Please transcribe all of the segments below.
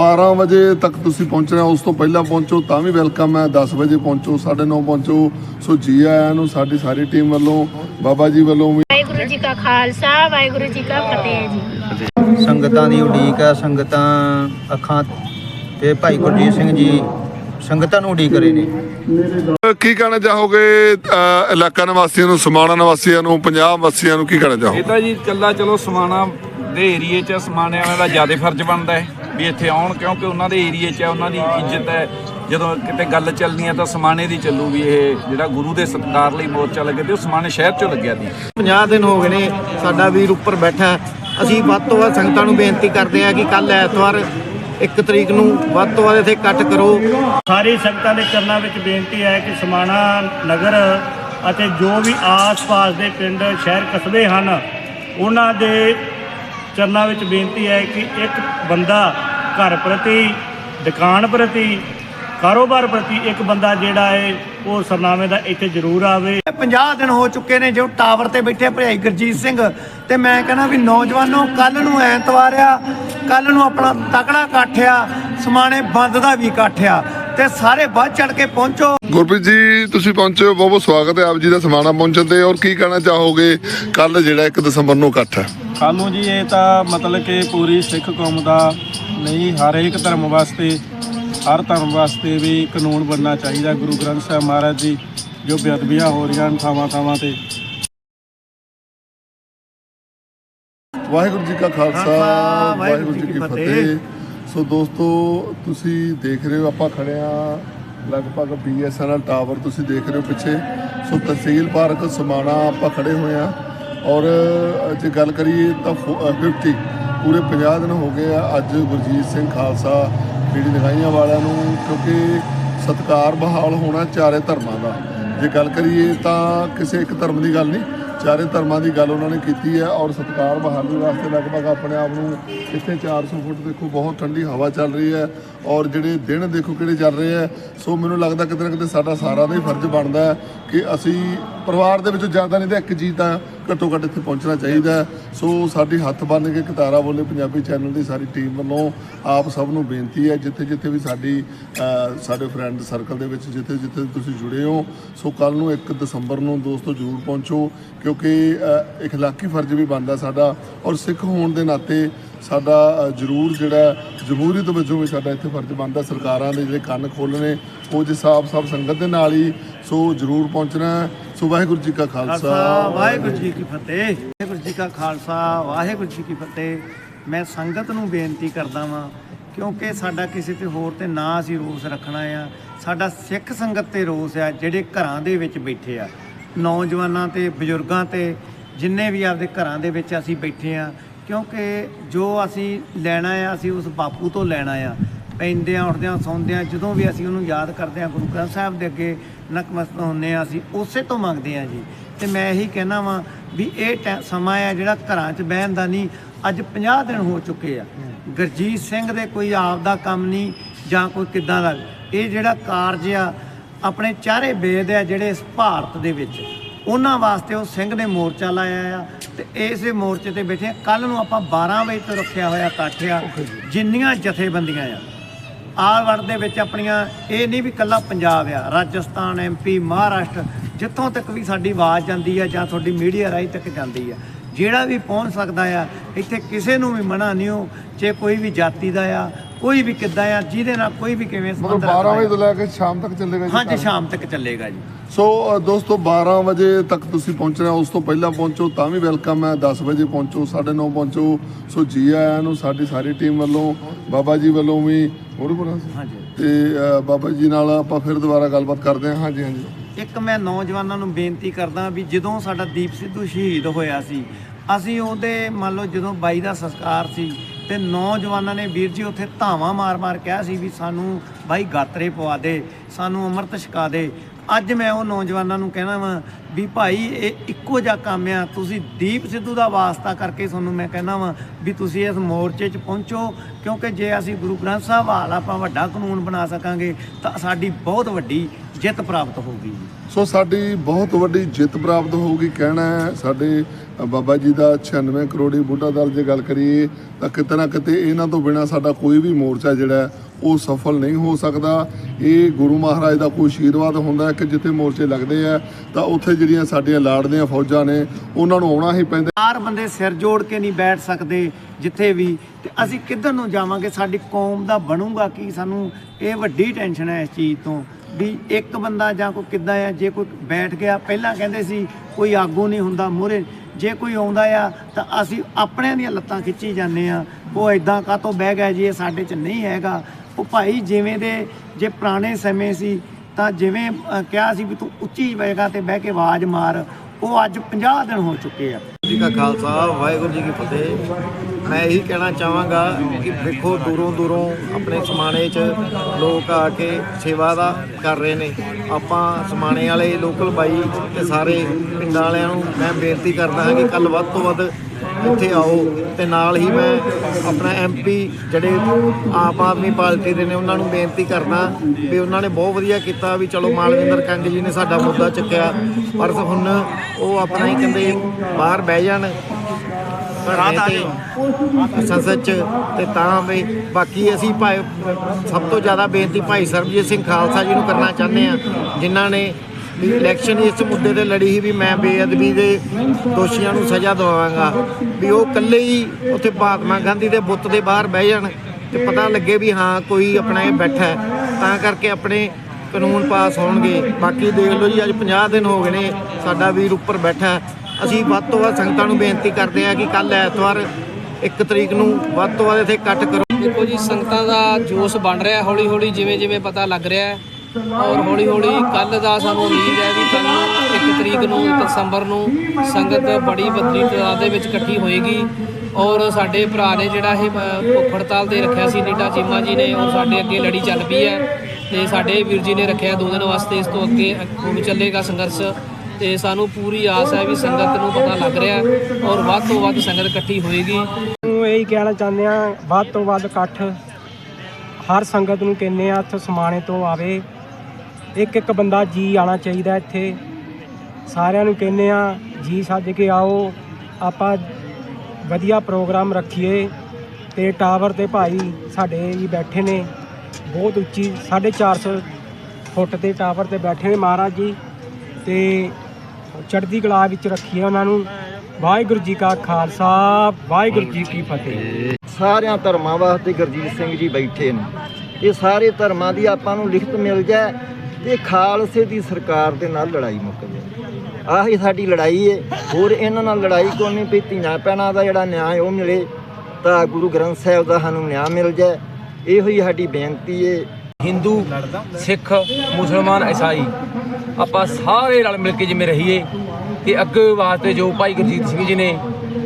12 ਵਜੇ ਤੱਕ ਤੁਸੀਂ ਪਹੁੰਚਣਾ ਉਸ ਤੋਂ ਪਹਿਲਾਂ ਪਹੁੰਚੋ ਤਾਂ ਵੀ ਵੈਲਕਮ ਹੈ। 10 ਵਜੇ ਪਹੁੰਚੋ 9:30 ਪਹੁੰਚੋ। ਸੋ ਜੀ ਆਇਆਂ ਨੂੰ ਸਾਡੀ ਸਾਰੀ ਟੀਮ ਵੱਲੋਂ ਬਾਬਾ ਜੀ ਵੱਲੋਂ ਵੀ ਵਾਹਿਗੁਰੂ ਜੀ ਕਾ ਖਾਲਸਾ ਵਾਹਿਗੁਰੂ ਜੀ ਕਾ ਫਤਿਹ ਜੀ। ਸੰਗਤਾਂ ਦੀ ਉਡੀਕ ਹੈ ਸੰਗਤਾਂ ਅੱਖਾਂ ਤੇ ਭਾਈ ਗੁਰਜੀਤ ਸਿੰਘ ਜੀ ਸੰਗਤਾਂ ਨੂੰ ਉਡੀਕ ਰਹੇ ਨੇ। ਕੀ ਕਹਿਣਾ ਚਾਹੋਗੇ ਇਲਾਕਾ ਨਿਵਾਸੀਆਂ ਨੂੰ ਸਮਾਣਾ ਨਿਵਾਸੀਆਂ ਨੂੰ ਪੰਜਾਬ ਵਾਸੀਆਂ ਨੂੰ ਕੀ ਕਹਿਣਾ ਇਹ ਚਾਹੋਗੇ ਤਾਂ ਜੀ ਕੱਲਾ ਚਲੋ ਸਮਾਣਾ ਦੇ ਏਰੀਏ 'ਚ ਸਮਾਣਿਆਂ ਦਾ ਜ਼ਿਆਦਾ ਫਰਜ਼ ਬਣਦਾ ਹੈ। ਵੀ ਇੱਥੇ ਆਉਣ ਕਿਉਂਕਿ ਉਹਨਾਂ ਦੇ ਏਰੀਏ 'ਚ ਹੈ ਉਹਨਾਂ ਦੀ ਇੱਜ਼ਤ ਹੈ। ਜਦੋਂ ਕਿਤੇ ਗੱਲ ਚੱਲਣੀ ਹੈ ਤਾਂ ਸਮਾਣੇ ਦੀ ਚੱਲੂ ਵੀ ਇਹ ਜਿਹੜਾ ਗੁਰੂ ਦੇ ਸਤਿਕਾਰ ਲਈ ਮੋਰਚਾ ਲੱਗੇ ਤੇ ਉਹ ਸਮਾਣੇ ਸ਼ਹਿਰ 'ਚੋਂ ਲੱਗਿਆ ਸੀ। 50 ਦਿਨ ਹੋ ਗਏ ਨੇ ਸਾਡਾ ਵੀਰ ਉੱਪਰ ਬੈਠਾ। ਅਸੀਂ ਵੱਧ ਤੋਂ ਵੱਧ ਸੰਗਤਾਂ ਨੂੰ ਬੇਨਤੀ ਕਰਦੇ ਹਾਂ ਕਿ ਕੱਲ ਐਤਵਾਰ 1 ਤਰੀਕ ਨੂੰ ਵੱਧ ਤੋਂ ਵੱਧ ਇੱਥੇ ਇਕੱਠ ਕਰੋ। ਸਾਰੀ ਸੰਗਤਾਂ ਦੇ ਚਰਨਾਂ ਵਿੱਚ ਬੇਨਤੀ ਹੈ ਕਿ ਸਮਾਣਾ ਨਗਰ ਅਤੇ ਜੋ ਵੀ ਆਸ-ਪਾਸ ਦੇ ਪਿੰਡ ਸ਼ਹਿਰ ਕਸਬੇ ਹਨ ਉਹਨਾਂ ਦੇ ਚਰਨਾਂ ਵਿੱਚ ਬੇਨਤੀ ਹੈ ਕਿ ਇੱਕ ਬੰਦਾ ਘਰ ਪ੍ਰਤੀ, ਦੁਕਾਨ ਪ੍ਰਤੀ, ਕਾਰੋਬਾਰ ਪ੍ਰਤੀ ਇੱਕ ਬੰਦਾ ਜਿਹੜਾ ਹੈ ਉਹ ਸਰਨਾਮੇ ਦਾ ਇੱਥੇ ਜ਼ਰੂਰ ਆਵੇ। 50 ਦਿਨ ਹੋ ਚੁੱਕੇ ਨੇ ਜੋ ਟਾਵਰ ਤੇ ਬੈਠੇ ਭਾਈ ਗੁਰਜੀਤ ਸਿੰਘ। ਤੇ ਮੈਂ ਕਹਿੰਦਾ ਵੀ ਨੌਜਵਾਨੋ ਕੱਲ ਨੂੰ ਐਤਵਾਰ ਆ ਕੱਲ ਨੂੰ ਆਪਣਾ ਤਕੜਾ ਇਕੱਠ ਆ, ਸਮਾਣੇ ਬੰਦ ਦਾ ਵੀ ਇਕੱਠ ਆ। ਤੇ ਸਾਰੇ ਵੱਧ ਚੜ ਕੇ ਪਹੁੰਚੋ। ਗੁਰਪ੍ਰੀਤ ਜੀ ਤੁਸੀਂ ਪਹੁੰਚੇ ਹੋ ਬਹੁਤ ਬਹੁਤ ਸਵਾਗਤ ਹੈ ਆਪ ਜੀ ਦਾ ਸਮਾਣਾ ਪਹੁੰਚਣ ਤੇ। ਔਰ ਕੀ ਕਹਿਣਾ ਚਾਹੋਗੇ? ਕੱਲ ਜਿਹੜਾ 1 ਦਸੰਬਰ ਨੂੰ ਇਕੱਠ ਹੈ। ਕੱਲ੍ਹ ਨੂੰ ਜੀ ਇਹ ਤਾਂ ਮਤਲਬ ਕਿ ਪੂਰੀ ਸਿੱਖ ਕੌਮ ਦਾ ਨਹੀਂ ਹਰ ਇੱਕ ਧਰਮ ਵਾਸਤੇ ਹਰ ਧਰਮ ਵਾਸਤੇ ਵੀ ਕਾਨੂੰਨ ਬਣਨਾ ਚਾਹੀਦਾ। ਗੁਰੂ ਗ੍ਰੰਥ ਸਾਹਿਬ ਮਹਾਰਾਜ ਜੀ ਜੋ ਬੇਅਦਬੀਆਂ ਹੋ ਰਹੀਆਂ ਹਨ ਥਾਵਾਂ ਥਾਵਾਂ ਤੇ। ਵਾਹਿਗੁਰੂ ਜੀ ਕਾ ਖਾਲਸਾ ਖਾਲਸਾ, ਵਾਹਿਗੁਰੂ ਜੀ ਕੀ ਫਤਿਹ। ਸੋ ਦੋਸਤੋ, ਤੁਸੀਂ ਦੇਖ ਰਹੇ ਹੋ, ਆਪਾਂ ਖੜੇ ਆ ਲਗਭਗ BSNL ਟਾਵਰ ਤੁਸੀਂ ਦੇਖ ਰਹੇ ਹੋ ਪਿੱਛੇ। ਸੋ ਤਹਿਸੀਲ ਪਾਰਕ ਸਮਾਣਾ ਆਪਾਂ ਖੜੇ ਹੋਏ ਆ ਔਰ ਜੇ ਗੱਲ ਕਰੀਏ ਤਾਂ ਫੋ- 50 ਪੂਰੇ 50 ਦਿਨ ਹੋ ਗਏ ਆ ਅੱਜ ਗੁਰਜੀਤ ਸਿੰਘ ਖਾਲਸਾ ਬੀੜੀ ਲਗਾਈਆਂ ਵਾਲਿਆਂ ਨੂੰ, ਕਿਉਂਕਿ ਸਤਕਾਰ ਬਹਾਲ ਹੋਣਾ ਚਾਰੇ ਧਰਮਾਂ ਦਾ। ਜੇ ਗੱਲ ਕਰੀਏ ਤਾਂ ਕਿਸੇ ਇੱਕ ਧਰਮ ਦੀ ਗੱਲ ਨਹੀਂ ਚਾਰੇ ਧਰਮਾਂ ਦੀ ਗੱਲ ਉਹਨਾਂ ਨੇ ਕੀਤੀ ਹੈ ਔਰ ਸਤਕਾਰ ਬਹਾਲੀ ਵਾਸਤੇ ਲਗਭਗ ਆਪਣੇ ਆਪ ਨੂੰ ਇੱਥੇ 400 ਫੁੱਟ ਦੇਖੋ ਬਹੁਤ ਠੰਡੀ ਹਵਾ ਚੱਲ ਰਹੀ ਹੈ ਔਰ ਜਿਹੜੇ ਦਿਨ ਦੇਖੋ ਕਿਹੜੇ ਚੱਲ ਰਹੇ ਹੈ। ਸੋ ਮੈਨੂੰ ਲੱਗਦਾ ਕਿਤੇ ਨਾ ਕਿਤੇ ਸਾਡਾ ਸਾਰਾ ਦਾ ਹੀ ਫਰਜ਼ ਬਣਦਾ ਹੈ ਕਿ ਅਸੀਂ ਪਰਿਵਾਰ ਦੇ ਵਿੱਚੋਂ ਜ਼ਿਆਦਾ ਨਹੀਂ ਤਾਂ ਇੱਕ ਜੀ ਤਾਂ ਘੱਟੋ ਘੱਟ ਇੱਥੇ ਪਹੁੰਚਣਾ ਚਾਹੀਦਾ ਸੋ ਸਾਡੀ ਹੱਥ ਬੰਨ ਕੇ ਕਤਾਰਾ ਬੋਲੇ ਪੰਜਾਬੀ ਚੈਨਲ ਦੀ ਸਾਰੀ ਟੀਮ ਵੱਲੋਂ ਆਪ ਸਭ ਨੂੰ ਬੇਨਤੀ ਹੈ, ਜਿੱਥੇ ਜਿੱਥੇ ਵੀ ਸਾਡੀ ਸਾਡੇ ਫਰੈਂਡ ਸਰਕਲ ਦੇ ਵਿੱਚ ਜਿੱਥੇ ਜਿੱਥੇ ਤੁਸੀਂ ਜੁੜੇ ਹੋ, ਸੋ ਕੱਲ ਨੂੰ 1 ਦਸੰਬਰ ਨੂੰ ਦੋਸਤੋ ਜਰੂਰ ਪਹੁੰਚੋ, ਕਿਉਂਕਿ ਇਖਲਾਕੀ ਫਰਜ਼ ਵੀ ਬਣਦਾ ਸਾਡਾ ਔਰ ਸਿੱਖ ਹੋਣ ਦੇ ਨਾਤੇ ਸਾਡਾ ਜ਼ਰੂਰ ਜਿਹੜਾ ਜਮਹੂਰੀਅਤ ਵਜੋਂ ਵੀ ਸਾਡਾ ਇੱਥੇ ਫਰਜ਼ ਬਣਦਾ, ਸਰਕਾਰਾਂ ਦੇ ਜਿਹੜੇ ਕੰਨ ਖੋਲਣੇ ਉਹ ਜੇ ਸਾਫ਼ ਸਾਫ਼ ਸੰਗਤ ਦੇ ਨਾਲ ਹੀ, ਸੋ ਜਰੂਰ ਪਹੁੰਚਣਾ ਸੋ ਵਾਹਿਗੁਰੂ ਜੀ ਕਾ ਖਾਲਸਾ, ਵਾਹਿਗੁਰੂ ਜੀ ਕੀ ਫਤਿਹ। ਜੀ ਕਾ ਖਾਲਸਾ, ਵਾਹਿਗੁਰੂ ਜੀ ਕੀ ਫਤਿਹ। ਮੈਂ ਸੰਗਤ ਨੂੰ ਬੇਨਤੀ ਕਰਦਾ ਵਾਂ, ਕਿਉਂਕਿ ਸਾਡਾ ਕਿਸੇ ਤੇ ਹੋਰ ਤੇ ਨਾ ਅਸੀਂ ਰੋਸ ਰੱਖਣਾ ਆ। ਸਾਡਾ ਸਿੱਖ ਸੰਗਤ ਤੇ ਰੋਸ ਆ, ਜਿਹੜੇ ਘਰਾਂ ਦੇ ਵਿੱਚ ਬੈਠੇ ਆ। ਨੌਜਵਾਨਾਂ ਤੇ, ਬਜ਼ੁਰਗਾਂ ਤੇ, ਜਿੰਨੇ ਵੀ ਆਪਦੇ ਘਰਾਂ ਦੇ ਵਿੱਚ ਅਸੀਂ ਬੈਠੇ ਆ, ਕਿਉਂਕਿ ਜੋ ਅਸੀਂ ਲੈਣਾ ਆ, ਅਸੀਂ ਉਸ ਬਾਪੂ ਤੋਂ ਲੈਣਾ ਆ। ਪੈਂਦਿਆਂ, ਉੱਠਦਿਆਂ, ਸੌਂਦਿਆਂ, ਜਦੋਂ ਵੀ ਅਸੀਂ ਉਹਨੂੰ ਯਾਦ ਕਰਦੇ ਹਾਂ ਗੁਰੂ ਗ੍ਰੰਥ ਸਾਹਿਬ ਦੇ ਅੱਗੇ ਨਕਮਸਤ ਹੁੰਨੇ ਆ, ਅਸੀਂ ਉਸੇ ਤੋਂ ਮੰਗਦੇ ਆ ਜੀ। ਤੇ ਮੈਂ ਇਹੀ ਕਹਿਣਾ ਵਾਂ ਵੀ ਇਹ ਟੈ- ਸਮਾਂ ਆ ਜਿਹੜਾ ਘਰਾਂ 'ਚ ਬਹਿਣ ਦਾ ਨਹੀਂ ਅੱਜ 50 ਦਿਨ ਹੋ ਚੁੱਕੇ ਆ। ਗੁਰਜੀਤ ਸਿੰਘ ਦੇ ਕੋਈ ਆਪ ਦਾ ਕੰਮ ਨਹੀਂ ਜਾਂ ਕੋਈ ਕਿੱਦਾਂ ਦਾ। ਇਹ ਜਿਹੜਾ ਕਾਰਜ ਆ ਆਪਣੇ ਚਾਰੇ ਵੇਦ ਆ ਜਿਹੜੇ ਇਸ ਭਾਰਤ ਦੇ ਵਿੱਚ। ਉਹਨਾਂ ਵਾਸਤੇ ਉਹ ਸਿੰਘ ਨੇ ਮੋਰਚਾ ਲਾਇਆ ਆ ਤੇ ਇਸੇ ਮੋਰਚੇ ਤੇ ਬੈਠੇ ਕੱਲ ਨੂੰ ਆਪਾਂ 12 ਵਜੇ ਤੋਂ ਰੱਖਿਆ ਹੋਇਆ ਇਕੱਠ ਆ। ਜਿੰਨੀਆਂ ਜਥੇਬੰਦੀਆਂ ਆ। ਆਲ ਵਰਡ ਦੇ ਵਿੱਚ ਆਪਣੀਆਂ ਇਹ ਨਹੀਂ ਵੀ ਕੱਲਾ ਪੰਜਾਬ ਆ। ਰਾਜਸਥਾਨ ਐਮਪੀ ਮਹਾਰਾਸ਼ਟਰ ਜਿੱਥੋਂ ਤੱਕ ਵੀ ਸਾਡੀ ਆਵਾਜ਼ ਜਾਂਦੀ ਆ ਜਾਂ ਤੁਹਾਡੀ ਮੀਡੀਆ ਰਾਹੀਂ ਤੱਕ ਜਾਂਦੀ ਆ ਜਿਹੜਾ ਵੀ ਪਹੁੰਚ ਸਕਦਾ ਆ ਇੱਥੇ ਕਿਸੇ ਨੂੰ ਵੀ ਮਨਾ ਨਹੀਂ ਹੋ ਜੇ ਕੋਈ ਵੀ ਜਾਤੀ ਦਾ ਆ ਕੋਈ ਵੀ ਕਿੱਦਾਂ ਆ ਜਿਹਦੇ ਨਾਲ ਕੋਈ ਵੀ ਕਿਵੇਂ ਸੰਬੰਧ 12 ਵਜੇ ਤੋਂ ਲੈ ਕੇ ਸ਼ਾਮ ਤੱਕ ਚੱਲੇਗਾ। ਜੀ ਹਾਂਜੀ? ਸ਼ਾਮ ਤੱਕ ਚੱਲੇਗਾ ਜੀ। ਸੋ ਦੋਸਤੋ 12 ਵਜੇ ਤੱਕ ਤੁਸੀਂ ਪਹੁੰਚਣਾ ਉਸ ਤੋਂ ਪਹਿਲਾਂ ਪਹੁੰਚੋ ਤਾਂ ਵੀ ਵੈਲਕਮ ਹੈ। 10 ਵਜੇ ਪਹੁੰਚੋ 9:30 ਪਹੁੰਚੋ। ਸੋ ਜੀ ਆਇਆਂ ਨੂੰ ਸਾਡੀ ਸਾਰੀ ਟੀਮ ਵੱਲੋਂ ਬਾਬਾ ਜੀ ਵੱਲੋਂ ਵੀ ਹੋਰ ਸੀ ਹਾਂਜੀ। ਤੇ ਬਾਬਾ ਜੀ ਨਾਲ ਆਪਾਂ ਫਿਰ ਦੁਬਾਰਾ ਗੱਲਬਾਤ ਕਰਦੇ ਹਾਂ। ਹਾਂਜੀ ਹਾਂਜੀ। ਇੱਕ ਮੈਂ ਨੌਜਵਾਨਾਂ ਨੂੰ ਬੇਨਤੀ ਕਰਦਾ ਵੀ ਜਦੋਂ ਸਾਡਾ ਦੀਪ ਸਿੱਧੂ ਸ਼ਹੀਦ ਹੋਇਆ ਸੀ, ਅਸੀਂ ਉਹਦੇ ਮੰਨ ਲਓ ਜਦੋਂ ਬਾਈ ਦਾ ਸੰਸਕਾਰ ਸੀ ਤੇ ਨੌਜਵਾਨਾਂ ਨੇ ਵੀਰ ਜੀ ਉੱਥੇ ਧਾਵਾਂ ਮਾਰ-ਮਾਰ ਕਿਹਾ ਸੀ ਵੀ ਸਾਨੂੰ ਬਾਈ ਗਾਤਰੇ ਪਵਾ ਦੇ, ਸਾਨੂੰ ਅੰਮ੍ਰਿਤ ਛਕਾ ਦੇ। ਅੱਜ ਮੈਂ ਉਹ ਨੌਜਵਾਨਾਂ ਨੂੰ ਕਹਿਣਾ ਵਾਂ ਵੀ ਭਾਈ ਇਹ ਇੱਕੋ ਜਿਹਾ ਕੰਮ ਆ, ਤੁਸੀਂ ਦੀਪ ਸਿੱਧੂ ਦਾ ਵਾਸਤਾ ਕਰਕੇ ਤੁਹਾਨੂੰ ਮੈਂ ਕਹਿਣਾ ਵਾਂ ਵੀ ਤੁਸੀਂ ਇਸ ਮੋਰਚੇ 'ਚ ਪਹੁੰਚੋ, ਕਿਉਂਕਿ ਜੇ ਅਸੀਂ ਗੁਰੂ ਗ੍ਰੰਥ ਸਾਹਿਬ ਹਾਲ ਆਪਾਂ ਵੱਡਾ ਕਾਨੂੰਨ ਬਣਾ ਸਕਾਂਗੇ ਤਾਂ ਸਾਡੀ ਬਹੁਤ ਵੱਡੀ ਜਿੱਤ ਪ੍ਰਾਪਤ ਹੋਊਗੀ ਜੀ। ਸੋ ਸਾਡੀ ਬਹੁਤ ਵੱਡੀ ਜਿੱਤ ਪ੍ਰਾਪਤ ਹੋਊਗੀ ਕਹਿਣਾ ਹੈ। ਸਾਡੇ ਬਾਬਾ ਜੀ ਦਾ 96 ਕਰੋੜੀ ਬੁੱਢਾ ਦਲ ਜੇ ਗੱਲ ਕਰੀਏ ਤਾਂ ਕਿਤੇ ਨਾ ਕਿਤੇ ਇਹਨਾਂ ਤੋਂ ਬਿਨਾ ਸਾਡਾ ਕੋਈ ਵੀ ਮੋਰਚਾ ਜਿਹੜਾ ਉਹ ਸਫਲ ਨਹੀਂ ਹੋ ਸਕਦਾ। ਇਹ ਗੁਰੂ ਮਹਾਰਾਜ ਦਾ ਕੋਈ ਆਸ਼ੀਰਵਾਦ ਹੁੰਦਾ ਹੈ ਕਿ ਜਿੱਥੇ ਮੋਰਚੇ ਲੱਗਦੇ ਆ ਤਾਂ ਉੱਥੇ ਜਿਹੜੀਆਂ ਸਾਡੀਆਂ ਲਾੜਦੀਆਂ ਫੌਜਾਂ ਨੇ ਉਹਨਾਂ ਨੂੰ ਆਉਣਾ ਹੀ ਪੈਂਦਾ। ਚਾਰ ਬੰਦੇ ਸਿਰ ਜੋੜ ਕੇ ਨਹੀਂ ਬੈਠ ਸਕਦੇ ਜਿੱਥੇ ਵੀ ਤੇ ਅਸੀਂ ਕਿੱਧਰ ਨੂੰ ਜਾਵਾਂਗੇ? ਸਾਡੀ ਕੌਮ ਦਾ ਬਣੂਗਾ ਕੀ? ਸਾਨੂੰ ਇਹ ਵੱਡੀ ਟੈਨਸ਼ਨ ਹੈ ਇਸ ਚੀਜ਼ ਤੋਂ। ਵੀ ਇੱਕ ਬੰਦਾ ਜਾਂ ਕੋਈ ਕਿੱਦਾਂ ਆ, ਜੇ ਕੋਈ ਬੈਠ ਗਿਆ, ਪਹਿਲਾਂ ਕਹਿੰਦੇ ਸੀ, ਕੋਈ ਆਗੂ ਨਹੀਂ ਹੁੰਦਾ ਮੂਹਰੇ। ਜੇ ਕੋਈ ਆਉਂਦਾ ਆ, ਤਾਂ ਅਸੀਂ ਆਪਣਿਆਂ ਦੀਆਂ ਲੱਤਾਂ ਖਿੱਚੀ ਜਾਂਦੇ ਆ। ਉਹ ਇਦਾਂ ਕਾਹਤੋਂ ਬਹਿ ਗਿਆ ਜੀ, ਇਹ ਸਾਡੇ 'ਚ ਨਹੀਂ ਹੈਗਾ। ਉਹ ਭਾਈ ਜਿਵੇਂ ਦੇ, ਜੇ ਪੁਰਾਣੇ ਸਮੇਂ ਸੀ, ਤਾਂ ਜਿਵੇਂ ਕਿਹਾ ਸੀ ਵੀ ਤੂੰ ਉੱਚੀ ਜਗ੍ਹਾ ਤੇ ਬਹਿ ਕੇ ਆਵਾਜ਼ ਮਾਰ, ਉਹ ਅੱਜ 50 ਦਿਨ ਹੋ ਚੁੱਕੇ ਆ। ਜੀ ਕਾ ਖਾਲਸਾ, ਵਾਹਿਗੁਰੂ ਜੀ ਕੀ ਫਤਿਹ। ਮੈਂ ਇਹੀ ਕਹਿਣਾ ਚਾਹਾਂਗਾ ਕਿ ਵੇਖੋ ਦੂਰੋਂ ਦੂਰੋਂ ਆਪਣੇ ਸਮਾਣੇ 'ਚ ਲੋਕ ਆ ਕੇ ਸੇਵਾ ਦਾ ਕਰ ਰਹੇ ਨੇ। ਆਪਾਂ ਸਮਾਣੇ ਵਾਲੇ ਲੋਕਲ ਬਾਈ ਤੇ ਸਾਰੇ ਪਿੰਡਾਂ ਵਾਲਿਆਂ ਨੂੰ ਮੈਂ ਬੇਨਤੀ ਕਰਦਾ ਹਾਂ ਕਿ ਕੱਲ ਵੱਧ ਤੋਂ ਵੱਧ ਇੱਥੇ ਆਓ ਤੇ ਨਾਲ ਹੀ ਮੈਂ ਆਪਣਾ ਐਮਪੀ ਜਿਹੜੇ ਆਮ ਆਦਮੀ ਪਾਰਟੀ ਦੇ ਨੇ ਉਹਨਾਂ ਨੂੰ ਬੇਨਤੀ ਕਰਦਾ ਵੀ ਉਹਨਾਂ ਨੇ ਬਹੁਤ ਵਧੀਆ ਕੀਤਾ ਵੀ ਚਲੋ ਮਾਲਵਿੰਦਰ ਕੰਗ ਜੀ ਨੇ ਸਾਡਾ ਮੁੱਦਾ ਚੱਕਿਆ। ਪਰ ਹੁਣ ਉਹ ਆਪਣਾ ਹੀ ਕਹਿੰਦੇ ਬਾਹਰ ਬਹਿ ਜਾਣ ਸੰਸਦ ਚ ਤੇ ਤਾਂ ਵੀ ਬਾਕੀ ਅਸੀਂ ਭਾਈ ਸਭ ਤੋਂ ਜ਼ਿਆਦਾ ਬੇਨਤੀ ਭਾਈ ਸਰਬਜੀਤ ਸਿੰਘ ਖਾਲਸਾ ਜੀ ਨੂੰ ਕਰਨਾ ਚਾਹੁੰਦੇ ਆ ਜਿਨ੍ਹਾਂ ਨੇ ਇਲੈਕਸ਼ਨ ਇਸ ਮੁੱਦੇ ਤੇ ਲੜੀ ਸੀ ਵੀ ਮੈਂ ਬੇਅਦਬੀ ਦੇ ਦੋਸ਼ੀਆਂ ਨੂੰ ਸਜ਼ਾ ਦਿਵਾਵਾਂਗਾ ਵੀ ਉਹ ਇਕੱਲੇ ਹੀ ਉੱਥੇ ਮਹਾਤਮਾ ਗਾਂਧੀ ਦੇ ਬੁੱਤ ਦੇ ਬਾਹਰ ਬਹਿ ਜਾਣ ਤੇ ਪਤਾ ਲੱਗੇ ਵੀ ਹਾਂ ਕੋਈ ਆਪਣਾ ਇਹ ਬੈਠਾ ਹੈ। ਤਾਂ ਕਰਕੇ ਆਪਣੇ ਕਾਨੂੰਨ ਪਾਸ ਹੋਣਗੇ ਬਾਕੀ ਦੇਖ ਲਓ ਜੀ ਅੱਜ 50 ਦਿਨ ਹੋ ਗਏ ਨੇ ਸਾਡਾ ਵੀਰ ਉੱਪਰ ਬੈਠਾ। ਅਸੀਂ ਵੱਧ ਤੋਂ ਵੱਧ ਸੰਗਤਾਂ ਨੂੰ ਬੇਨਤੀ ਕਰਦੇ ਹਾਂ ਕਿ ਕੱਲ ਐਤਵਾਰ 1 ਤਰੀਕ ਨੂੰ ਵੱਧ ਤੋਂ ਵੱਧ ਇੱਥੇ ਇਕੱਠ ਕਰੋ। ਦੇਖੋ ਜੀ ਸੰਗਤਾਂ ਦਾ ਜੋਸ਼ ਬਣ ਰਿਹਾ ਹੌਲੀ ਹੌਲੀ ਜਿਵੇਂ ਜਿਵੇਂ ਪਤਾ ਲੱਗ ਰਿਹਾ ਔਰ ਹੌਲੀ ਹੌਲੀ ਕੱਲ ਦਾ ਸਾਨੂੰ ਉਮੀਦ ਹੈ ਵੀ ਕੱਲ ਨੂੰ 1 ਤਰੀਕ ਨੂੰ ਦਸੰਬਰ ਨੂੰ ਸੰਗਤ ਬੜੀ ਵੱਡੀ ਤਾਦਾਦ ਦੇ ਵਿੱਚ ਇਕੱਠੀ ਹੋਏਗੀ। ਔਰ ਸਾਡੇ ਭਰਾ ਨੇ ਜਿਹੜਾ ਇਹ ਅ, ਭੁੱਖ ਹੜਤਾਲ ਤੇ ਰੱਖਿਆ ਸੀ ਨੀਟਾ ਚੀਮਾ ਜੀ ਨੇ ਔਰ ਸਾਡੇ ਅੱਗੇ ਲੜੀ ਚੱਲ ਪਈ ਹੈ। ਤੇ ਸਾਡੇ ਵੀਰ ਜੀ ਨੇ ਰੱਖਿਆ ਦੋ ਦਿਨ ਵਾਸਤੇ ਇਸ ਤੋਂ ਅੱਗੇ ਹੁਣ ਚੱਲੇਗਾ ਸੰਘਰਸ਼। ਤੇ ਸਾਨੂੰ ਪੂਰੀ ਆਸ ਹੈ ਵੀ ਸੰਗਤ ਨੂੰ ਪਤਾ ਲੱਗ ਰਿਹਾ ਔਰ ਵੱਧ ਤੋਂ ਵੱਧ ਸੰਗਤ ਇਕੱਠੀ ਹੋਏਗੀ। ਨੂੰ ਇਹੀ ਕਹਿਣਾ ਚਾਹੁੰਦੇ ਆ ਵੱਧ ਤੋਂ ਵੱਧ ਇਕੱਠ ਹਰ ਸੰਗਤ ਨੂੰ ਕਹਿੰਦੇ ਆ ਇੱਥੇ ਸਮਾਣੇ ਤੋਂ ਆਵੇ। ਇੱਕ ਇੱਕ ਬੰਦਾ ਜੀ ਆਣਾ ਚਾਹੀਦਾ ਇੱਥੇ। ਸਾਰਿਆਂ ਨੂੰ ਕਹਿੰਦੇ ਆ ਜੀ ਸੱਜ ਕੇ ਆਓ, ਆਪਾਂ ਵਧੀਆ ਪ੍ਰੋਗਰਾਮ ਰੱਖੀਏ ਤੇ ਟਾਵਰ ਤੇ ਭਾਈ ਸਾਡੇ ਵੀ ਬੈਠੇ ਨੇ, ਬਹੁਤ ਉੱਚੀ 450 ਫੁੱਟ ਦੇ ਟਾਵਰ ਤੇ ਬੈਠੇ ਨੇ ਮਹਾਰਾਜ ਜੀ ਤੇ ਚੜ੍ਹਦੀ ਕਲਾ ਵਿੱਚ ਰੱਖੀਏ ਉਹਨਾਂ ਨੂੰ। ਵਾਹਿਗੁਰੂ ਜੀ ਕਾ ਖਾਲਸਾ ਵਾਹਿਗੁਰੂ ਜੀ ਕੀ ਫਤਿਹ। ਸਾਰਿਆਂ ਧਰਮਾਂ ਵਾਸਤੇ ਗੁਰਜੀਤ ਸਿੰਘ ਜੀ ਬੈਠੇ ਨੇ। ਇਹ ਸਾਰੇ ਧਰਮਾਂ ਦੀ ਆਪਾਂ ਨੂੰ ਲਿਖਤ ਮਿਲ ਜਾਏ ਤੇ ਖਾਲਸੇ ਦੀ ਸਰਕਾਰ ਦੇ ਨਾਲ ਲੜਾਈ ਮੁੱਕ ਜਾਏ। ਆਹੀ ਸਾਡੀ ਲੜਾਈ ਏ। ਹੋਰ ਇਹਨਾਂ ਨਾਲ ਲੜਾਈ ਕੋਈ ਨਹੀਂ ਪਈ ਧੀਆਂ ਪੈਣਾ ਦਾ ਜਿਹੜਾ ਨਿਆਂ ਉਹ ਮਿਲੇ ਤਾਂ ਗੁਰੂ ਗ੍ਰੰਥ ਸਾਹਿਬ ਦਾ ਸਾਨੂੰ ਨਿਆਂ ਮਿਲ ਜਾਏ। ਇਹੋ ਹੀ ਸਾਡੀ ਬੇਨਤੀ ਏ। ਹਿੰਦੂ ਸਿੱਖ ਮੁਸਲਮਾਨ ਈਸਾਈ ਆਪਾਂ ਸਾਰੇ ਰਲ ਮਿਲ ਕੇ ਜਿਵੇਂ ਰਹੀਏ ਤੇ ਅੱਗੇ ਵਾਸਤੇ ਜੋ ਭਾਈ ਗੁਰਜੀਤ ਸਿੰਘ ਜੀ ਨੇ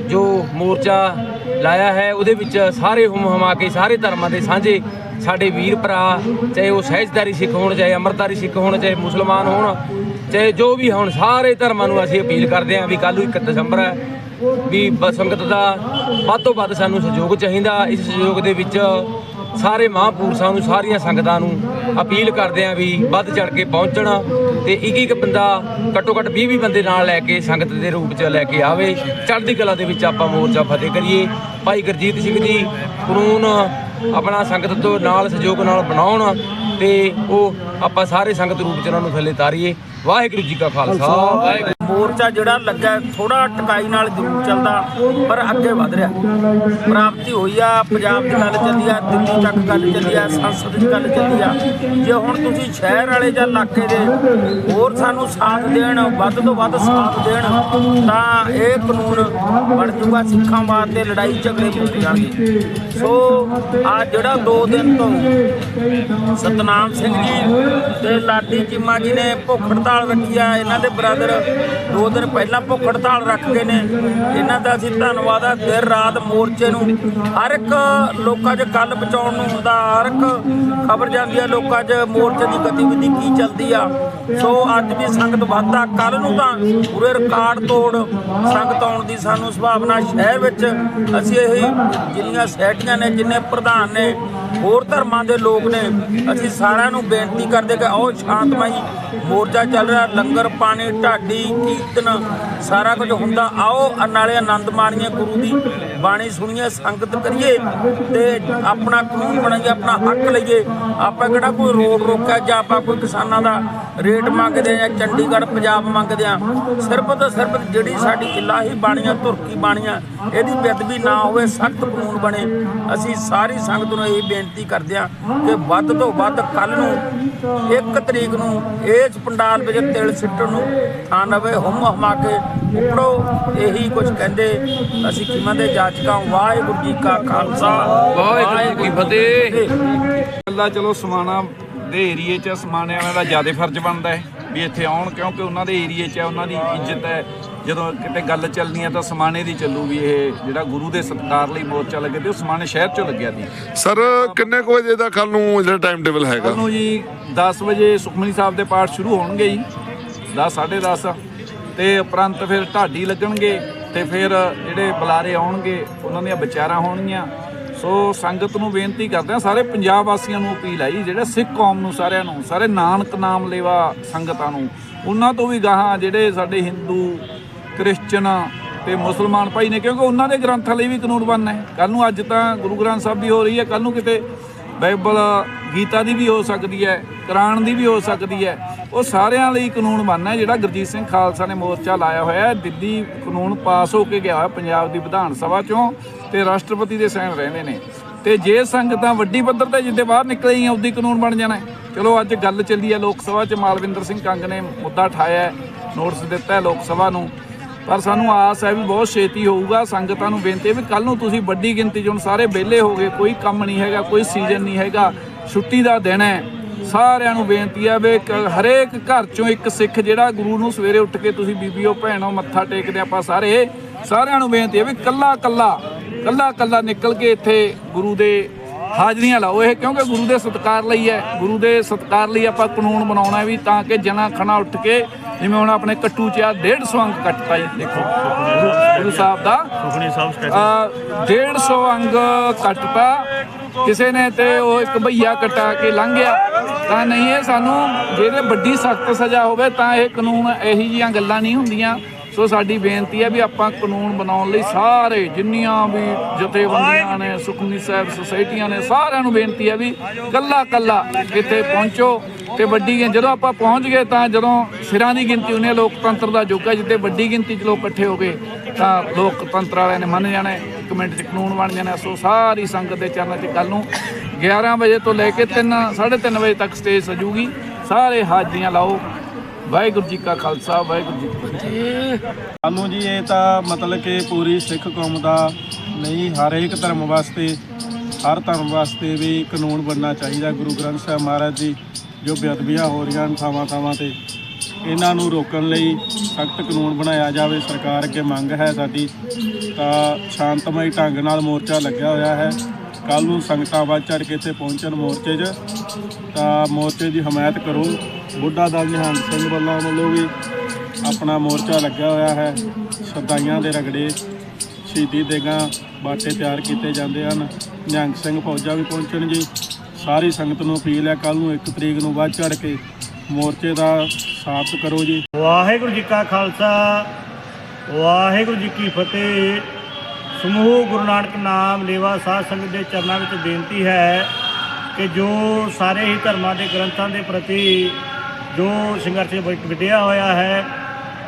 ਜੋ ਮੋਰਚਾ ਲਾਇਆ ਹੈ, ਉਹਦੇ ਵਿੱਚ ਸਾਰੇ ਹੁਮ ਹਮਾ ਕੇ, ਸਾਰੇ ਧਰਮਾਂ ਦੇ ਸਾਂਝੇ ਸਾਡੇ ਵੀਰ ਭਰਾ, ਚਾਹੇ ਉਹ ਸਹਿਜਦਾਰੀ ਸਿੱਖ ਹੋਣ, ਚਾਹੇ ਅਮਰਤਾਰੀ ਸਿੱਖ ਹੋਣ, ਚਾਹੇ ਮੁਸਲਮਾਨ ਹੋਣ, ਚਾਹੇ ਜੋ ਵੀ ਹੋਣ, ਸਾਰੇ ਧਰਮਾਂ ਨੂੰ ਅਸੀਂ ਅਪੀਲ ਕਰਦੇ ਹਾਂ ਵੀ ਕੱਲ੍ਹ ਨੂੰ 1 ਦਸੰਬਰ ਹੈ, ਵੀ ਬ- ਸੰਗਤ ਦਾ ਵੱਧ ਤੋਂ ਵੱਧ ਸਾਨੂੰ ਸਹਿਯੋਗ ਚਾਹੀਦਾ। ਇਸ ਸਹਿਯੋਗ ਦੇ ਵਿੱਚ ਸਾਰੇ ਮਹਾਂਪੁਰਸ਼ਾਂ ਨੂੰ, ਸਾਰੀਆਂ ਸੰਗਤਾਂ ਨੂੰ ਅਪੀਲ ਕਰਦੇ ਆਂ ਵੀ ਵੱਧ ਚੜ ਕੇ ਪਹੁੰਚਣਾ ਤੇ ਇੱਕ ਇੱਕ ਬੰਦਾ ਘੱਟੋ ਘੱਟ 20 20 ਬੰਦੇ ਨਾਲ ਲੈ ਕੇ ਸੰਗਤ ਦੇ ਰੂਪ 'ਚ ਲੈ ਕੇ ਆਵੇ। ਚੜ੍ਹਦੀ ਕਲਾ ਦੇ ਵਿੱਚ ਆਪਾਂ ਮੋਰਚਾ ਫਤਿਹ ਕਰੀਏ। ਭਾਈ ਗੁਰਜੀਤ ਸਿੰਘ ਜੀ ਕਾਨੂੰਨ ਆਪਣਾ ਸੰਗਤ ਤੋਂ ਨਾਲ ਸਹਿਯੋਗ ਨਾਲ ਬਣਾਉਣ ਤੇ ਉਹ ਆਪਾਂ ਸਾਰੇ ਸੰਗਤ ਰੂਪ 'ਚ ਉਹਨਾਂ ਨੂੰ ਥੱਲੇ ਤਾਰੀਏ। ਵਾਹਿਗੁਰੂ ਜੀ ਕਾ ਖਾਲਸਾ, ਵਾਹਿਗੁਰੂ ਮੋਰਚਾ ਜਿਹੜਾ ਲੱਗਾ ਥੋੜਾ ਟਕਾਈ ਨਾਲ ਜ਼ਰੂਰ ਚੱਲਦਾ, ਪਰ ਅੱਗੇ ਵਧ ਰਿਹਾ। ਪ੍ਰਾਪਤੀ ਹੋਈ ਆ, ਪੰਜਾਬ ਦੀ ਗੱਲ ਚੱਲੀ ਆ, ਦਿੱਲੀ ਤੱਕ ਗੱਲ ਚੱਲੀ ਆ, ਸੰਸਦ ਦੀ ਗੱਲ ਚੱਲੀ ਆ। ਜੇ ਹੁਣ ਤੁਸੀਂ ਸ਼ਹਿਰ ਵਾਲੇ ਜਾਂ ਇਲਾਕੇ ਦੇ ਹੋਰ ਸਾਨੂੰ ਸਾਥ ਦੇਣ, ਵੱਧ ਤੋਂ ਵੱਧ ਸਾਥ ਦੇਣ, ਤਾਂ ਇਹ ਕਾਨੂੰਨ ਬਣ ਜੂਗਾ, ਸਿੱਖਾਂ ਵਾਸਤੇ ਲੜਾਈ ਝਗੜੇ ਮੁੱਕ ਜਾਣਗੇ। ਸੋ, ਆ ਜਿਹੜਾ 2 ਦਿਨ ਤੋਂ ਸਤਨਾਮ ਸਿੰਘ ਜੀ ਤੇ ਲਾਡੀ ਚੀਮਾ ਜੀ ਨੇ ਭੁੱਖ ਹੜਤਾਲ ਰੱਖੀ ਆ, ਇਹਨਾਂ ਦੇ ਬ੍ਰਦਰ ਦੋ ਦਿਨ ਪਹਿਲਾਂ ਭੁੱਖ ਹੜਤਾਲ ਰੱਖ ਗਏ ਨੇ। ਇਹਨਾਂ ਦਾ ਅਸੀਂ ਧੰਨਵਾਦ ਆ। ਦਿਨ ਰਾਤ ਮੋਰਚੇ ਨੂੰ ਹਰ ਇੱਕ ਲੋਕਾਂ 'ਚ ਗੱਲ ਬਚਾਉਣ ਨੂੰ ਹੁੰਦਾ, ਹਰ ਇੱਕ ਖਬਰ ਜਾਂਦੀ ਆ ਲੋਕਾਂ 'ਚ ਮੋਰਚੇ ਦੀ ਗਤੀਵਿਧੀ ਕੀ ਚੱਲਦੀ ਆ। ਸੋ ਅੱਜ ਵੀ ਸੰਗਤ ਵਾਧਾ ਕੱਲ ਨੂੰ ਤਾਂ ਪੂਰੇ ਰਿਕਾਰਡ ਤੋੜ ਸੰਗਤ ਆਉਣ ਦੀ ਸਾਨੂੰ ਸੰਭਾਵਨਾ। ਸ਼ਹਿਰ ਵਿੱਚ ਅਸੀਂ ਇਹ ਜਿੰਨੀਆਂ ਸੈਟੀਆਂ ਨੇ, ਜਿੰਨੇ ਪ੍ਰਧਾਨ ਨੇ ਹੋਰ ਧਰਮਾਂ ਦੇ ਲੋਕ ਨੇ, ਅਸੀਂ ਸਾਰਿਆਂ ਨੂੰ ਬੇਨਤੀ ਕਰਦੇ ਕਿ ਆਓ ਸ਼ਾਂਤਮਈ ਮੋਰਚਾ ਚੱਲ ਰਿਹਾ, ਲੰਗਰ ਪਾਣੀ, ਢਾਡੀ, ਕੀਰਤਨ, ਸਾਰਾ ਕੁਝ ਹੁੰਦਾ। ਆਓ ਨਾਲੇ ਆਨੰਦ ਮਾਣੀਏ, ਗੁਰੂ ਦੀ ਬਾਣੀ ਸੁਣੀਏ, ਸੰਗਤ ਕਰੀਏ ਤੇ ਆਪਣਾ ਕਾਨੂੰਨ ਬਣਾਈਏ, ਆਪਣਾ ਹੱਕ ਲਈਏ। ਆਪਾਂ ਕਿਹੜਾ ਕੋਈ ਰੋਡ ਰੋਕਿਆ ਜਾਂ ਆਪਾਂ ਕੋਈ ਕਿਸਾਨਾਂ ਦਾ ਰੇਟ ਮੰਗਦੇ ਆ ਜਾਂ ਚੰਡੀਗੜ੍ਹ, ਪੰਜਾਬ ਮੰਗਦੇ ਆ। ਸਿਰਫ ਤੇ ਸਿਰਫ ਜਿਹੜੀ ਸਾਡੀ ਇਲਾਹੀ ਬਾਣੀਆਂ ਤੁਰਕੀ ਬਾਣੀਆਂ, ਇਹਦੀ ਬੇਅਦਬੀ ਨਾ ਹੋਵੇ, ਸਖਤ ਕਾਨੂੰਨ ਬਣੇ। ਅਸੀਂ ਸਾਰੀ ਸੰਗਤ ਨੂੰ ਇਹ ਬੇਨਤੀ ਕਰਦੇ ਆ ਕਿ ਵੱਧ ਤੋਂ ਵੱਧ ਕੱਲ ਨੂੰ ਇੱਕ ਤਰੀਕ ਨੂੰ ਇਸ ਪੰਡਾਲ ਵਿੱਚ ਤਿਲ ਸਿੱਟਣ ਨੂੰ ਥਾਂ ਨਵੇਂ ਹੁਮ ਹਮਾ ਕੇ ਉਪਰੋ ਇਹੀ ਕੁਝ ਕਹਿੰਦੇ ਅਸੀਂ ਕਿਮਾਂ ਦੇ ਜਾਚਕਾਂ ਵਾਹਿਗੁਰੂ ਜੀ ਕਾ ਖਾਲਸਾ ਵਾਹਿਗੁਰੂ ਜੀ ਕੀ ਫਤਿਹ। ਅੱਲਾ ਚਲੋ ਸਮਾਣਾ ਦੇ ਏਰੀਏ 'ਚ ਸਮਾਣੇ ਵਾਲਿਆਂ ਦਾ ਜ਼ਿਆਦਾ ਫਰਜ਼ ਬਣਦਾ ਹੈ ਵੀ ਇੱਥੇ ਆਉਣ ਕਿਉਂਕਿ ਉਹਨਾਂ ਦੇ ਏਰੀਏ 'ਚ ਹੈ ਉਹਨਾਂ ਦੀ ਇੱਜ਼ਤ ਹੈ। ਜਦੋਂ ਕਿਤੇ ਗੱਲ ਚੱਲਣੀ ਹੈ ਤਾਂ ਸਮਾਣੇ ਦੀ ਚੱਲੂ ਵੀ ਇਹ ਜਿਹੜਾ ਗੁਰੂ ਦੇ ਸਤਿਕਾਰ ਲਈ ਮੋਰਚਾ ਲੱਗੇ ਤੇ ਉਹ ਸਮਾਣੇ ਸ਼ਹਿਰ 'ਚੋਂ ਲੱਗਿਆ ਸੀ। ਸਰ ਕਿੰਨੇ ਕੁ ਵਜੇ ਦਾ ਕੱਲ ਨੂੰ ਜਿਹੜਾ ਟਾਈਮ ਟੇਬਲ ਹੈਗਾ? ਕੱਲ ਨੂੰ ਜੀ 10 ਵਜੇ ਸੁਖਮਨੀ ਸਾਹਿਬ ਦੇ ਪਾਠ ਸ਼ੁਰੂ ਹੋਣਗੇ ਜੀ 10 10:30 ਤੇ ਉਪਰੰਤ ਫਿਰ ਢਾਡੀ ਲੱਗਣਗੇ ਤੇ ਫਿਰ ਜਿਹੜੇ ਬੁਲਾਰੇ ਆਉਣਗੇ ਉਹਨਾਂ ਦੀਆਂ ਵਿਚਾਰਾਂ ਹੋਣਗੀਆਂ। ਸੋ ਸੰਗਤ ਨੂੰ ਬੇਨਤੀ ਕਰਦੇ ਆ ਸਾਰੇ ਪੰਜਾਬ ਵਾਸੀਆਂ ਨੂੰ ਅਪੀਲ ਜੀ ਜਿਹੜੇ ਸਿੱਖ ਕੌਮ ਨੂੰ ਸਾਰਿਆਂ ਨੂੰ ਸਾਰੇ ਨਾਨਕ ਨਾਮ ਲੇਵਾ ਸੰਗਤਾਂ ਨੂੰ ਉਹਨਾਂ ਤੋਂ ਵੀ ਗਾਹਾਂ ਜਿਹੜੇ ਸਾਡੇ ਹਿੰਦੂ ਕ੍ਰਿਸਚਨ ਤੇ ਮੁਸਲਮਾਨ ਭਾਈ ਨੇ, ਕਿਉਂਕਿ ਉਹਨਾਂ ਦੇ ਗ੍ਰੰਥਾਂ ਲਈ ਵੀ ਕਾਨੂੰਨ ਬਣਨਾ ਹੈ। ਕੱਲ ਨੂੰ ਅੱਜ ਤਾਂ ਗੁਰੂ ਗ੍ਰੰਥ ਸਾਹਿਬ ਦੀ ਹੋ ਰਹੀ ਹੈ ਕੱਲ ਨੂੰ ਕਿਤੇ ਬਾਈਬਲ, ਗੀਤਾ ਦੀ ਵੀ ਹੋ ਸਕਦੀ ਹੈ, ਕੁਰਾਨ ਦੀ ਵੀ ਹੋ ਸਕਦੀ ਹੈ। ਉਹ ਸਾਰਿਆਂ ਲਈ ਕਾਨੂੰਨ ਬਣਨਾ ਹੈ, ਜਿਹੜਾ ਗੁਰਜੀਤ ਸਿੰਘ ਖਾਲਸਾ ਨੇ ਮੋਰਚਾ ਲਾਇਆ ਹੋਇਆ ਹੈ। ਦਿੱਲੀ ਕਾਨੂੰਨ ਪਾਸ ਹੋ ਕੇ ਗਿਆ ਹੋਇਆ, ਪੰਜਾਬ ਦੀ ਵਿਧਾਨ ਸਭਾ ਚੋਂ ਤੇ ਰਾਸ਼ਟਰਪਤੀ ਦੇ ਸਹਿਣ ਰਹਿੰਦੇ ਨੇ। ਤੇ ਜੇ ਸੰਗਤਾਂ ਵੱਡੀ ਪੱਧਰ ਤੇ ਜਿੱਦੇ ਬਾਹਰ ਨਿਕਲਈਆਂ ਉਹਦੀ ਕਾਨੂੰਨ ਬਣ ਜਾਣਾ ਚਲੋ, ਅੱਜ ਗੱਲ ਚੱਲੀ ਹੈ ਲੋਕ ਸਭਾ 'ਚ। ਮਾਲਵਿੰਦਰ ਸਿੰਘ ਕੰਗ ਨੇ ਮੁੱਦਾ ਉਠਾਇਆ ਹੈ, ਨੋਟਿਸ ਦਿੱਤਾ ਲੋਕ ਸਭਾ ਨੂੰ। ਪਰ ਸਾਨੂੰ ਆਸ ਹੈ ਵੀ ਬਹੁਤ ਛੇਤੀ ਹੋਊਗਾ, ਸੰਗਤਾਂ ਨੂੰ ਬੇਨਤੀ ਹੈ ਵੀ ਕੱਲ ਨੂੰ ਤੁਸੀਂ ਵੱਡੀ ਗਿਣਤੀ 'ਚ ਹੁਣ ਸਾਰੇ ਵਿਹਲੇ ਹੋ ਗਏ, ਕੋਈ ਕੰਮ ਨਹੀਂ ਹੈਗਾ, ਕੋਈ ਸੀਜ਼ਨ ਨਹੀਂ ਹੈਗਾ, ਛੁੱਟੀ ਦਾ ਦਿਨ ਹੈ। ਸਾਰਿਆਂ ਨੂੰ ਬੇਨਤੀ ਹੈ ਵੀ ਕ- ਹਰੇਕ ਘਰ 'ਚੋਂ ਇੱਕ ਸਿੱਖ ਜਿਹੜਾ ਗੁਰੂ ਨੂੰ ਸਵੇਰੇ ਉੱਠ ਕੇ ਤੁਸੀਂ ਬੀਬੀਓ, ਭੈਣੋ, ਮੱਥਾ ਟੇਕਦੇ ਆਪਾਂ ਸਾਰੇ, ਸਾਰਿਆਂ ਨੂੰ ਬੇਨਤੀ ਹੈ ਵੀ ਕੱਲਾ ਕੱਲਾ ਕੱਲਾ ਕੱਲਾ ਨਿਕਲ ਕੇ ਇੱਥੇ ਗੁਰੂ ਦੇ ਹਾਜ਼ਰੀਆਂ ਲਾਓ। ਇਹ ਕਿਉਂਕਿ ਗੁਰੂ ਦੇ ਸਤਿਕਾਰ ਲਈ ਹੈ, ਗੁਰੂ ਦੇ ਸਤਿਕਾਰ ਲਈ ਆਪਾਂ ਕਾਨੂੰਨ ਬਣਾਉਣਾ ਵੀ ਤਾਂ ਕਿ ਜਨਾ ਖਣਾ ਉੱਠ ਕੇ ਜਿਵੇਂ ਹੁਣ ਆਪਣੇ ਕੱਟੂ ਚ ਆ 150 ਅੰਕ ਕੱਟਤਾ ਜੀ। ਦੇਖੋ ਗੁਰੂ- ਸਾਹਿਬ ਦਾ। ਸੁਖਣੀ ਸਾਹਿਬ ਆ 150 ਅੰਗ ਕੱਟਤਾ। ਕਿਸੇ ਨੇ ਤੇ ਉਹ ਇੱਕ ਭਈਆ ਕਟਾ ਕੇ ਲੰਘ ਗਿਆ ਤਾਂ ਨਹੀਂ ਇਹ ਸਾਨੂੰ ਜਿਹਦੇ ਵੱਡੀ ਸਖਤ ਸਜ਼ਾ ਹੋਵੇ ਤਾਂ ਇਹ ਕਾਨੂੰਨ ਇਹੀ ਜੀਆਂ ਗੱਲਾਂ ਨਹੀਂ ਹੁੰਦੀਆਂ। ਸੋ ਸਾਡੀ ਬੇਨਤੀ ਹੈ ਵੀ ਆਪਾਂ ਕਾਨੂੰਨ ਬਣਾਉਣ ਲਈ ਸਾਰੇ ਜਿੰਨੀਆਂ ਵੀ ਜਥੇਬੰਦੀਆਂ ਨੇ, ਸੁਖਮਨੀ ਸਾਹਿਬ ਸੁਸਾਇਟੀਆਂ ਨੇ, ਸਾਰਿਆਂ ਨੂੰ ਬੇਨਤੀ ਹੈ ਵੀ ਕੱਲਾ ਕੱਲਾ ਇੱਥੇ ਪਹੁੰਚੋ ਤੇ ਵੱਡੀ ਗਿਣ- ਜਦੋਂ ਆਪਾਂ ਪਹੁੰਚ ਗਏ ਤਾਂ ਜਦੋਂ ਸਿਰਾਂ ਦੀ ਗਿਣਤੀ ਉਹਨੇ ਲੋਕਤੰਤਰ ਦਾ ਯੁੱਗ ਹੈ ਜਿੱਤੇ ਵੱਡੀ ਗਿਣਤੀ 'ਚ ਲੋਕ ਇਕੱਠੇ ਹੋ ਗਏ, ਤਾਂ ਲੋਕਤੰਤਰ ਵਾਲਿਆਂ ਨੇ ਮੰਨ ਜਾਣਾ, ਇੱਕ ਮਿੰਟ 'ਚ ਕਾਨੂੰਨ ਬਣ ਜਾਣਾ, ਸੋ ਸਾਰੀ ਸੰਗਤ ਦੇ ਚਰਨਾਂ 'ਚ ਕੱਲ ਨੂੰ 11 ਵਜੇ ਤੋਂ ਲੈ ਕੇ 3 3:30 ਵਜੇ ਤੱਕ ਸਟੇਜ ਸਜੂਗੀ, ਸਾਰੇ ਹਾਜ਼ਰੀਆਂ ਲਾਓ। ਵਾਹਿਗੁਰੂ ਜੀ ਕਾ ਖਾਲਸਾ, ਵਾਹਿਗੁਰੂ ਜੀ ਕੀ ਫਤਿਹ। ਸਾਨੂੰ ਜੀ ਇਹ ਤਾਂ ਮਤਲਬ ਕਿ ਪੂਰੀ ਸਿੱਖ ਕੌਮ ਦਾ ਨਹੀਂ ਹਰ ਇੱਕ ਧਰਮ ਵਾਸਤੇ, ਹਰ ਧਰਮ ਵਾਸਤੇ ਵੀ ਕਾਨੂੰਨ ਬਣਨਾ ਚਾਹੀਦਾ। ਗੁਰੂ ਗ੍ਰੰਥ ਸਾਹਿਬ ਮਹਾਰਾਜ ਜੀ, ਜੋ ਬੇਅਦਬੀਆਂ ਹੋ ਰਹੀਆਂ ਹਨ ਥਾਵਾਂ ਥਾਵਾਂ ਤੇ, ਇਹਨਾਂ ਨੂੰ ਰੋਕਣ ਲਈ ਸਖਤ ਕਾਨੂੰਨ ਬਣਾਇਆ ਜਾਵੇ। ਸਰਕਾਰ ਅੱਗੇ ਮੰਗ ਹੈ ਸਾਡੀ, ਤਾਂ ਸ਼ਾਂਤਮਈ ਢੰਗ ਨਾਲ ਮੋਰਚਾ ਲੱਗਿਆ ਹੋਇਆ ਹੈ। ਕੱਲ ਨੂੰ ਸੰਗਤਾਂ ਵੱਧ ਚੜ ਕੇ ਇੱਥੇ ਪਹੁੰਚਣ ਮੋਰਚੇ 'ਚ, ਤਾਂ ਮੋਰਚੇ ਦੀ ਹਮਾਇਤ ਕਰੋ। ਬੁੱਢਾ ਦਲ ਨਿਹੰਗ ਸਿੰਘ ਵੱਲੋਂ ਵੱਲੋਂ ਵੀ ਆਪਣਾ ਮੋਰਚਾ ਲੱਗਿਆ ਹੋਇਆ ਹੈ। ਸ਼ਰਦਾਈਆਂ ਦੇ ਰਗੜੇ ਸ਼ਹੀਦੀ ਦੇਗਾ ਬਾਟੇ ਤਿਆਰ ਕੀਤੇ ਜਾਂਦੇ ਹਨ। ਨਿਹੰਗ ਸਿੰਘ ਫੌਜਾਂ ਵੀ ਪਹੁੰਚਣ ਜੀ। ਸਾਰੀ ਸੰਗਤ ਨੂੰ ਅਪੀਲ ਹੈ ਕੱਲ ਨੂੰ 1 ਤਰੀਕ ਨੂੰ ਵੱਧ ਚੜ ਕੇ ਮੋਰਚੇ ਦਾ ਸਾਥ ਕਰੋ ਜੀ। ਵਾਹਿਗੁਰੂ ਜੀ ਕਾ ਖਾਲਸਾ, ਵਾਹਿਗੁਰੂ ਜੀ ਕੀ ਫਤਿਹ। ਸਮੂਹ ਗੁਰੂ ਨਾਨਕ ਨਾਮ ਲੇਵਾ ਸਾਧ ਸੰਗਤ ਦੇ ਚਰਨਾਂ ਵਿੱਚ ਬੇਨਤੀ ਹੈ ਕਿ ਜੋ ਸਾਰੇ ਹੀ ਧਰਮਾਂ ਦੇ ਗ੍ਰੰਥਾਂ ਦੇ ਪ੍ਰਤੀ ਜੋ ਸੰਘਰਸ਼ ਵਿ- ਹੋਇਆ ਹੈ,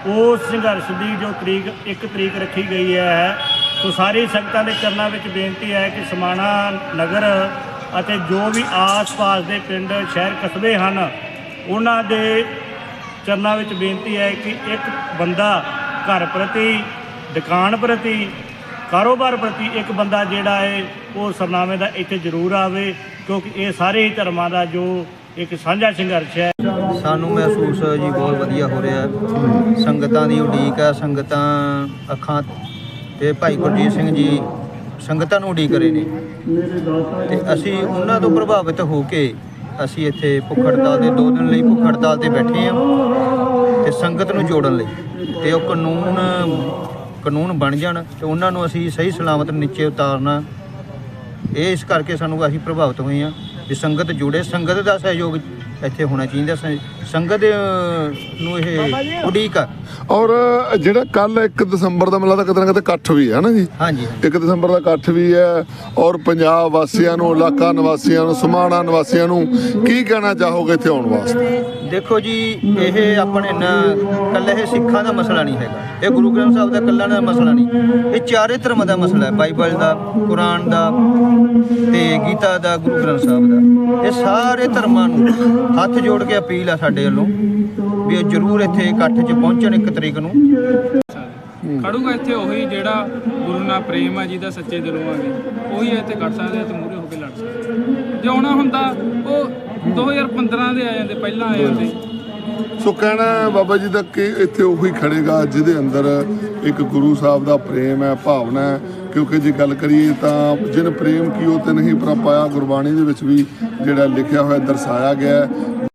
ਉਸ ਸੰਘਰਸ਼ ਦੀ ਜੋ ਤਰੀਕ, ਇੱਕ ਤਰੀਕ ਰੱਖੀ ਗਈ ਹੈ, ਸੋ ਸਾਰੀ ਸੰਗਤਾਂ ਦੇ ਚਰਨਾਂ ਵਿੱਚ ਬੇਨਤੀ ਹੈ ਕਿ ਸਮਾਣਾ ਨਗਰ ਅਤੇ ਜੋ ਵੀ ਆਸ-ਪਾਸ ਦੇ ਪਿੰਡ, ਸ਼ਹਿਰ ਕਸਬੇ ਹਨ, ਉਹਨਾਂ ਦੇ ਚਰਨਾਂ ਵਿੱਚ ਬੇਨਤੀ ਹੈ ਕਿ ਇੱਕ ਬੰਦਾ ਘਰ ਪ੍ਰਤੀ, ਦੁਕਾਨ ਪ੍ਰਤੀ ਕਾਰੋਬਾਰ ਪ੍ਰਤੀ ਇੱਕ ਬੰਦਾ ਜਿਹੜਾ ਹੈ ਉਹ ਸਰਨਾਮੇ ਦਾ ਇੱਥੇ ਜ਼ਰੂਰ ਆਵੇ, ਕਿਉਂਕਿ ਇਹ ਸਾਰੇ ਹੀ ਧਰਮਾਂ ਦਾ ਜੋ ਇੱਕ ਸਾਂਝਾ ਸੰਘਰਸ਼ ਹੈ। ਸਾਨੂੰ ਮਹਿਸੂਸ ਜੀ ਬਹੁਤ ਵਧੀਆ ਹੋ ਰਿਹਾ। ਹੈ ਸੰਗਤਾਂ ਦੀ ਉਡੀਕ ਹੈ, ਸੰਗਤਾਂ ਅੱਖਾਂ ਤੇ ਭਾਈ ਗੁਰਜੀਤ ਸਿੰਘ ਜੀ ਸੰਗਤਾਂ ਨੂੰ ਉਡੀਕ ਰਹੇ ਨੇ। ਤੇ ਅਸੀਂ ਉਹਨਾਂ ਤੋਂ ਪ੍ਰਭਾਵਿਤ ਹੋ ਕੇ ਅਸੀਂ ਇੱਥੇ ਭੁੱਖੜਤਾਲ ਦੇ 2 ਦਿਨ ਲਈ ਭੁੱਖ ਤੇ ਬੈਠੇ ਹਾਂ ਤੇ ਸੰਗਤ ਨੂੰ ਜੋੜਨ ਲਈ। ਤੇ ਉਹ ਕਾਨੂੰਨ ਕਾਨੂੰਨ ਬਣ ਜਾਣ ਤੇ ਉਹਨਾਂ ਨੂੰ ਅਸੀਂ ਸਹੀ ਸਲਾਮਤ ਨੀਚੇ ਉਤਾਰਨਾ। ਇਹ ਇਸ ਕਰਕੇ ਸਾਨੂੰ ਅਸੀਂ ਪ੍ਰਭਾਵਿਤ ਹੋਏ ਆ ਵੀ ਸੰਗਤ ਜੁੜੇ। ਸੰਗਤ ਦਾ ਸਹਿਯੋਗ ਇੱਥੇ ਹੋਣਾ ਚਾਹੀਦਾ। ਸੰਗਤ ਨੂੰ ਇਹ ਉਡੀਕ ਆ। ਔਰ ਜਿਹੜਾ ਕੱਲ 1 ਦਸੰਬਰ ਦਾ ਮਿਲਦਾ ਕਿਤੇ ਨਾ ਕਿਤੇ ਇਕੱਠ ਵੀ ਹੈ ਨਾ ਜੀ? ਹਾਂਜੀ। 1 ਦਸੰਬਰ ਦਾ ਇਕੱਠ ਵੀ ਹੈ ਔਰ ਪੰਜਾਬ ਵਾਸੀਆਂ ਨੂੰ ਇਲਾਕਾ ਨਿਵਾਸੀਆਂ ਨੂੰ ਸਮਾਣਾ ਨਿਵਾਸੀਆਂ ਨੂੰ ਕੀ ਕਹਿਣਾ ਚਾਹੋਗੇ ਇੱਥੇ ਆਉਣ ਵਾਸਤੇ? ਦੇਖੋ ਜੀ ਇਹ ਆਪਣੇ ਨਾ ਕੱਲਾ ਇਹ ਸਿੱਖਾਂ ਦਾ ਮਸਲਾ ਨਹੀਂ ਹੈਗਾ। ਇਹ ਗੁਰੂ ਗ੍ਰੰਥ ਸਾਹਿਬ ਦਾ ਕੱਲਾ ਦਾ ਮਸਲਾ ਨਹੀਂ। ਇਹ ਚਾਰੇ ਧਰਮਾਂ ਦਾ ਮਸਲਾ ਹੈ। ਬਾਈਬਲ ਦਾ ਕੁਰਾਨ ਦਾ ਤੇ ਗੀਤਾ ਦਾ ਗੁਰੂ ਗ੍ਰੰਥ ਸਾਹਿਬ ਦਾ। ਇਹ ਸਾਰੇ ਧਰਮਾਂ ਨੂੰ ਹੱਥ ਜੋੜ ਕੇ ਅਪੀਲ ਆ ਸਾਡੇ ਵੱਲੋਂ ਵੀ ਇਹ ਜ਼ਰੂਰ ਇੱਥੇ ਇਕੱਠ 'ਚ ਪਹੁੰਚਣ ਇੱਕ ਤਰੀਕ ਨੂੰ। ਖੜੂਗਾ ਇੱਥੇ ਉਹੀ ਜਿਹੜਾ ਗੁਰੂ ਨਾਲ ਪ੍ਰੇਮ ਹੈ ਜਿਹਦਾ ਸੱਚੇ ਦਿਲੋਂ ਆ ਗਏ ਉਹੀ ਇੱਥੇ ਕੱਢ ਸਕਦੇ ਆ ਤੇ ਮੂਰੇ ਹੋ ਕੇ ਲੜ ਸਕਦੇ ਜੇ ਆਉਣਾ ਹੁੰਦਾ ਉਹ 2015 ਦੇ ਆ ਜਾਂਦੇ ਪਹਿਲਾਂ ਆ ਜਾਂਦੇ। ਸੋ ਕਹਿਣਾ ਬਾਬਾ ਜੀ ਦਾ ਕਿ ਇੱਥੇ ਉਹੀ ਖੜੇਗਾ ਜਿਹਦੇ ਅੰਦਰ ਇੱਕ ਗੁਰੂ ਸਾਹਿਬ ਦਾ ਪ੍ਰੇਮ ਹੈ, ਭਾਵਨਾ ਹੈ। ਕਿਉਂਕਿ ਜੇ ਗੱਲ ਕਰੀਏ ਤਾਂ ਜਿਨ ਪ੍ਰੇਮ ਕੀਓ ਤੇ ਨਹੀਂ ਪ੍ਰਪਾਇਆ ਗੁਰਬਾਣੀ ਦੇ ਵਿੱਚ ਵੀ ਜਿਹੜਾ ਲਿਖਿਆ ਹੋਇਆ ਦਰਸਾਇਆ ਗਿਆ